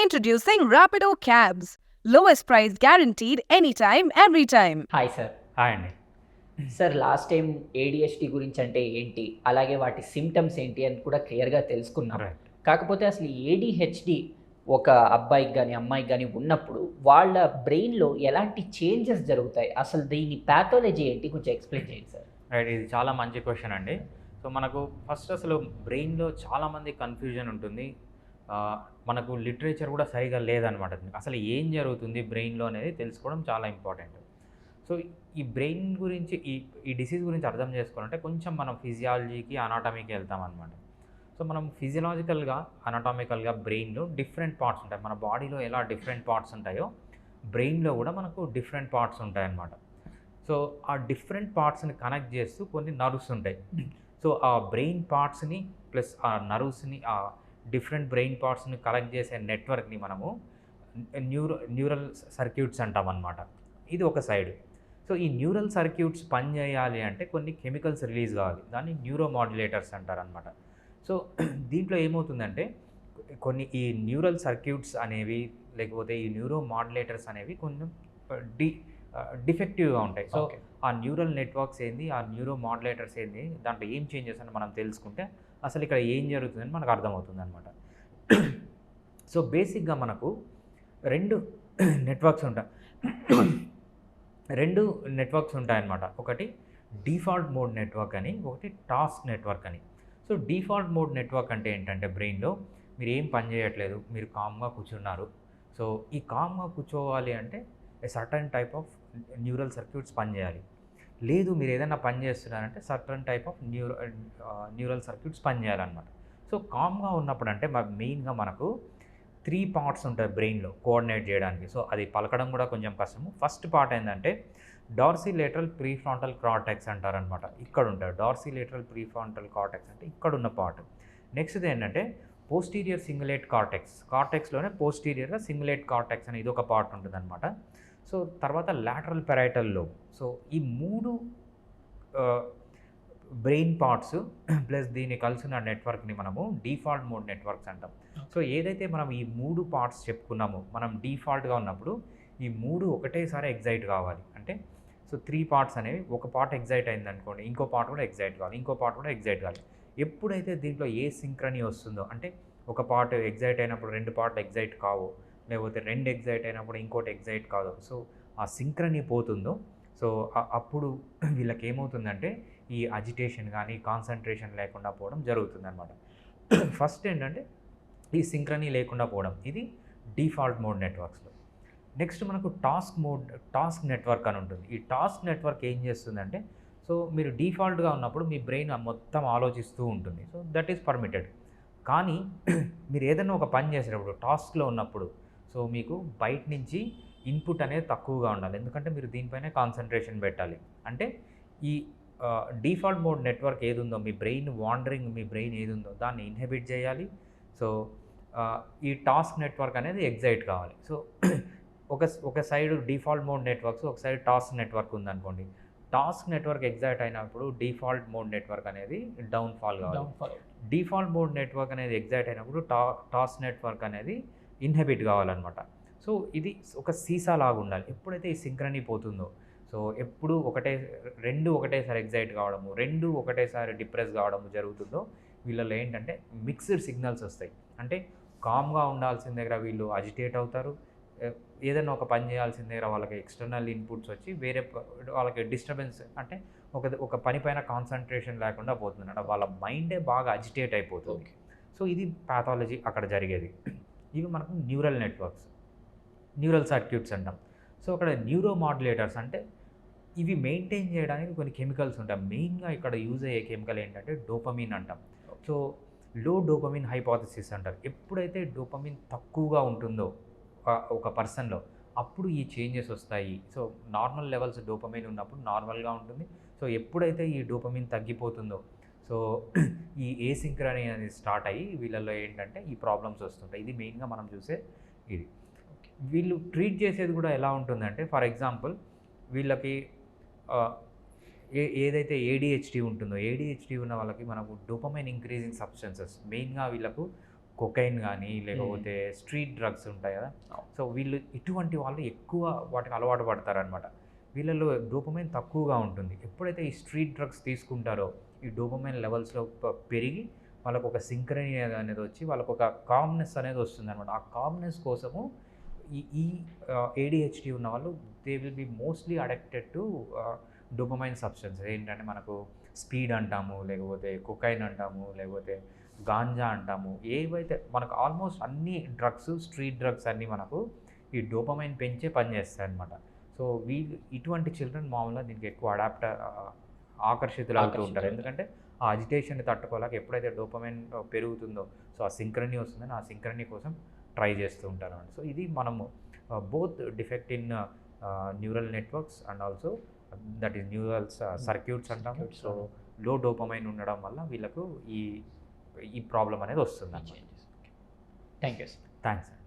Introducing Rapido Cabs. Lowest price guaranteed anytime, every time. Hi sir hi అండి sir last time ADHD గురించి అంటే ఏంటి? అలాగే వాటి సిమ్టమ్స్ ఏంటి అని కూడా క్లియర్గా తెలుసుకున్నాం. కాకపోతే అసలు ఏడిహెచ్డి ఒక అబ్బాయికి కానీ అమ్మాయికి కానీ ఉన్నప్పుడు వాళ్ళ బ్రెయిన్లో ఎలాంటి చేంజెస్ జరుగుతాయి? అసలు దీని ప్యాథాలజీ ఏంటి? కొంచెం ఎక్స్ప్లెయిన్ చేయండి సార్ రైట్ ఇది చాలా మంచి క్వశ్చన్ అండి. సో మనకు ఫస్ట్ అసలు బ్రెయిన్లో చాలామంది కన్ఫ్యూజన్ ఉంటుంది. మనకు లిటరేచర్ కూడా సరిగా లేదనమాట అసలు ఏం జరుగుతుంది బ్రెయిన్లో అనేది తెలుసుకోవడం చాలా ఇంపార్టెంట్. సో ఈ బ్రెయిన్ గురించి ఈ ఈ డిసీజ్ గురించి అర్థం చేసుకోవాలంటే కొంచెం మనం ఫిజియాలజీకి అనాటమీకి వెళ్తాం అనమాట సో మనం ఫిజియలాజికల్గా అనాటామికల్గా బ్రెయిన్లో డిఫరెంట్ పార్ట్స్ ఉంటాయి. మన బాడీలో ఎలా డిఫరెంట్ పార్ట్స్ ఉంటాయో బ్రెయిన్లో కూడా మనకు డిఫరెంట్ పార్ట్స్ ఉంటాయన్నమాట సో ఆ డిఫరెంట్ పార్ట్స్ని కనెక్ట్ చేస్తూ కొన్ని నర్వ్స్ ఉంటాయి. సో ఆ బ్రెయిన్ పార్ట్స్ని ప్లస్ ఆ నర్వ్స్ని ఆ డిఫరెంట్ బ్రెయిన్ పార్ట్స్ని కలెక్ట్ చేసే నెట్వర్క్ని మనము న్యూరో న్యూరల్ సర్క్యూట్స్ అంటాం అనమాట ఇది ఒక సైడ్. సో ఈ న్యూరల్ సర్క్యూట్స్ పనిచేయాలి అంటే కొన్ని కెమికల్స్ రిలీజ్ కావాలి. దాన్ని న్యూరో మాడ్యులేటర్స్ అంటారనమాట సో దీంట్లో ఏమవుతుందంటే కొన్ని ఈ న్యూరల్ సర్క్యూట్స్ అనేవి లేకపోతే ఈ న్యూరో మాడ్యులేటర్స్ అనేవి కొంచెం డి డిఫెక్టివ్గా ఉంటాయి. సో. ఆ న్యూరల్ నెట్వర్క్స్ ఏంది? ఆ న్యూరో మాడ్యులేటర్స్ ఏంది? దాంట్లో ఏం చేంజెస్ అని మనం తెలుసుకుంటే అసలు ఇక్కడ ఏం జరుగుతుందని మనకు అర్థమవుతుంది అనమాట సో బేసిక్గా మనకు రెండు నెట్వర్క్స్ ఉంటాయి రెండు నెట్వర్క్స్ ఉంటాయన్నమాట. ఒకటి డిఫాల్ట్ మోడ్ నెట్వర్క్ అని ఒకటి టాస్క్ నెట్వర్క్ అని. సో డిఫాల్ట్ మోడ్ నెట్వర్క్ అంటే ఏంటంటే బ్రెయిన్లో మీరు ఏం పని చేయట్లేదు మీరు కామ్గా కూర్చున్నారు. సో ఈ కామ్గా కూర్చోవాలి అంటే a certain type of neural circuits పనిచేయాలి లేదు మీరు ఏదైనా పని చేస్తున్నారంటే certain type of neuro neural circuits పనిచేయాలన్నమాట so కామ్గా ఉన్నప్పుడు అంటే మెయిన్గా మనకు త్రీ పార్ట్స్ ఉంటాయి బ్రెయిన్లో కోఆర్డినేట్ చేయడానికి. సో అది పలకడం కూడా కొంచెం కష్టము. ఫస్ట్ పార్ట్ ఏంటంటే డార్సీ లేటరల్ ప్రీఫ్రాంటల్ కార్టెక్స్ అంటారనమాట ఇక్కడ ఉంటారు డార్సీ లేటరల్ ప్రీఫ్రాంటల్ కార్టెక్స్ అంటే ఇక్కడ ఉన్న పార్ట్. నెక్స్ట్ ఏంటంటే పోస్టీరియర్ సింగులేట్ కార్టెక్స్. కార్టెక్స్లోనే పోస్టీరియర్గా సింగులేట్ కార్టెక్స్ అని ఇది ఒక పార్ట్ ఉంటుందన్నమాట. సో తర్వాత లాటరల్ పెరైటల్ లోబ్ సో ఈ మూడు బ్రెయిన్ పార్ట్స్ ప్లస్ దీన్ని కలిసిన నెట్వర్క్ని మనము డిఫాల్ట్ మోడ్ నెట్వర్క్స్ అంటాం. సో ఏదైతే మనం ఈ మూడు పార్ట్స్ చెప్పుకున్నామో మనం డిఫాల్ట్గా ఉన్నప్పుడు ఈ మూడు ఒకటేసారి ఎగ్జైట్ కావాలి. అంటే సో త్రీ పార్ట్స్ అనేవి ఒక పార్ట్ ఎగ్జైట్ అయింది అనుకోండి ఇంకో పార్ట్ కూడా ఎగ్జైట్ కావాలి ఇంకో పార్ట్ కూడా ఎగ్జైట్ కావాలి. ఎప్పుడైతే దీంట్లో ఏ సింక్రనీ వస్తుందో అంటే ఒక పార్ట్ ఎగ్జైట్ అయినప్పుడు రెండు పార్ట్లు ఎగ్జైట్ కావు లేకపోతే రెండు ఎగ్జైట్ అయినప్పుడు ఇంకోటి ఎగ్జైట్ కాదు. సో ఆ సింక్రనీ పోతుందో సో అప్పుడు వీళ్ళకి ఏమవుతుందంటే ఈ అజిటేషన్ కానీ కాన్సన్ట్రేషన్ లేకుండా పోవడం జరుగుతుందన్నమాట. ఫస్ట్ ఏంటంటే ఈ సింక్రనీ లేకుండా పోవడం ఇది డిఫాల్ట్ మోడ్ నెట్వర్క్స్లో. నెక్స్ట్ మనకు టాస్క్ మోడ్ టాస్క్ నెట్వర్క్ అని ఉంటుంది. ఈ టాస్క్ నెట్వర్క్ ఏం చేస్తుందంటే సో మీరు డిఫాల్ట్గా ఉన్నప్పుడు మీ బ్రెయిన్ మొత్తం ఆలోచిస్తూ ఉంటుంది. So that is permitted. కానీ మీరు ఏదైనా ఒక పని చేసేటప్పుడు టాస్క్లో ఉన్నప్పుడు సో మీకు బయట నుంచి ఇన్పుట్ అనేది తక్కువగా ఉండాలి. ఎందుకంటే మీరు దీనిపైనే కాన్సన్ట్రేషన్ పెట్టాలి. అంటే ఈ డిఫాల్ట్ మోడ్ నెట్వర్క్ ఏది ఉందో మీ బ్రెయిన్ వాండరింగ్ మీ బ్రెయిన్ ఏది ఉందో దాన్ని ఇన్హిబిట్ చేయాలి. సో ఈ టాస్క్ నెట్వర్క్ అనేది ఎగ్జైట్ కావాలి. సో ఒక ఒక సైడ్ డిఫాల్ట్ మోడ్ నెట్వర్క్స్ ఒక సైడ్ టాస్క్ నెట్వర్క్ ఉందనుకోండి. టాస్క్ నెట్వర్క్ ఎగ్జైట్ అయినప్పుడు డిఫాల్ట్ మోడ్ నెట్వర్క్ అనేది డౌన్ ఫాల్ కావాలి డిఫాల్ట్ మోడ్ నెట్వర్క్ అనేది ఎగ్జైట్ అయినప్పుడు టా టాస్క్ నెట్వర్క్ అనేది ఇన్హెబిట్ కావాలన్నమాట. సో ఇది ఒక సీసా లాగా ఉండాలి. ఎప్పుడైతే ఈ సింక్రనీ పోతుందో సో ఎప్పుడు ఒకటే రెండు ఒకటేసారి ఎగ్జైట్ కావడము రెండు ఒకటేసారి డిప్రెస్ కావడము జరుగుతుందో వీళ్ళలో ఏంటంటే మిక్స్డ్ సిగ్నల్స్ వస్తాయి. అంటే కామ్గా ఉండాల్సిన దగ్గర వీళ్ళు అజిటేట్ అవుతారు. ఏదైనా ఒక పని చేయాల్సిన దగ్గర వాళ్ళకి ఎక్స్టర్నల్ ఇన్పుట్స్ వచ్చి వేరే వాళ్ళకి డిస్టర్బెన్స్ అంటే ఒక ఒక పని పైన కాన్సన్ట్రేషన్ లేకుండా పోతుంది అంటే వాళ్ళ మైండే బాగా అజిటేట్ అయిపోతుంది. సో ఇది పాథాలజీ అక్కడ జరిగేది. ఇవి మనకు న్యూరల్ నెట్వర్క్స్ న్యూరల్ సర్క్యూట్స్ అంటాం. సో అక్కడ న్యూరో మాడ్యులేటర్స్ అంటే ఇవి మెయింటైన్ చేయడానికి కొన్ని కెమికల్స్ ఉంటాయి. మెయిన్గా ఇక్కడ యూజ్ అయ్యే కెమికల్ ఏంటంటే డోపమిన్ అంటాం. సో లో డోపమిన్ హైపోథసిస్ అంటారు. ఎప్పుడైతే డోపమిన్ తక్కువగా ఉంటుందో ఒక పర్సన్లో అప్పుడు ఈ చేంజెస్ వస్తాయి. సో నార్మల్ లెవెల్స్ డోపమిన్ ఉన్నప్పుడు నార్మల్గా ఉంటుంది. సో ఎప్పుడైతే ఈ డోపమిన్ తగ్గిపోతుందో సో ఈ ఏ సింక్రనీ అనేది స్టార్ట్ అయ్యి వీళ్ళల్లో ఏంటంటే ఈ ప్రాబ్లమ్స్ వస్తుంటాయి. ఇది మెయిన్గా మనం చూసే ఇది. వీళ్ళు ట్రీట్ చేసేది కూడా ఎలా ఉంటుందంటే ఫర్ ఎగ్జాంపుల్ వీళ్ళకి ఏ ఏదైతే ఏడిహెచ్డి ఉంటుందో ఏడిహెచ్డి ఉన్న వాళ్ళకి మనకు డోపమైన్ ఇంక్రీజింగ్ సబ్స్టెన్సెస్ మెయిన్గా వీళ్ళకు కొకైన్ కానీ లేకపోతే స్ట్రీట్ డ్రగ్స్ ఉంటాయి కదా. సో వీళ్ళు ఇటువంటి వాళ్ళు ఎక్కువ వాటికి అలవాటు పడతారనమాట వీళ్ళలో డోపమైన్ తక్కువగా ఉంటుంది. ఎప్పుడైతే ఈ స్ట్రీట్ డ్రగ్స్ తీసుకుంటారో ఈ డోపమైన్ లెవెల్స్లో పెరిగి వాళ్ళకు ఒక సింక్రనీ అనేది వచ్చి వాళ్ళకు ఒక కామ్నెస్ అనేది వస్తుంది అనమాట ఆ కామ్నెస్ కోసము ఈ ఈ ఏడిహెచ్డి ఉన్న వాళ్ళు they will be mostly addicted to dopamine substance ఏంటంటే మనకు స్పీడ్ అంటాము లేకపోతే కుకైన్ అంటాము లేకపోతే గాంజా అంటాము. ఏవైతే మనకు ఆల్మోస్ట్ అన్ని డ్రగ్స్ స్ట్రీట్ డ్రగ్స్ అన్నీ మనకు ఈ డోపమైన్ పెంచే పనిచేస్తాయి అనమాట సో వీళ్ళు ఇటువంటి చిల్డ్రన్ మామూలుగా దీనికి ఎక్కువ అడాప్ట్ ఆకర్షితులు అవుతూ ఉంటారు. ఎందుకంటే ఆ అజిటేషన్ తట్టుకోలేక ఎప్పుడైతే డోపమైన్ పెరుగుతుందో సో ఆ సింక్రనీ వస్తుందో ఆ సింక్రనీ కోసం ట్రై చేస్తూ ఉంటారు అనమాట సో ఇది మనము both defect in neural networks and also that is neurals circuits అంటాము. సో లో డోపమైన్ ఉండడం వల్ల వీళ్ళకు ఈ ఈ ప్రాబ్లం అనేది వస్తుంది థ్యాంక్ యూ థ్యాంక్స్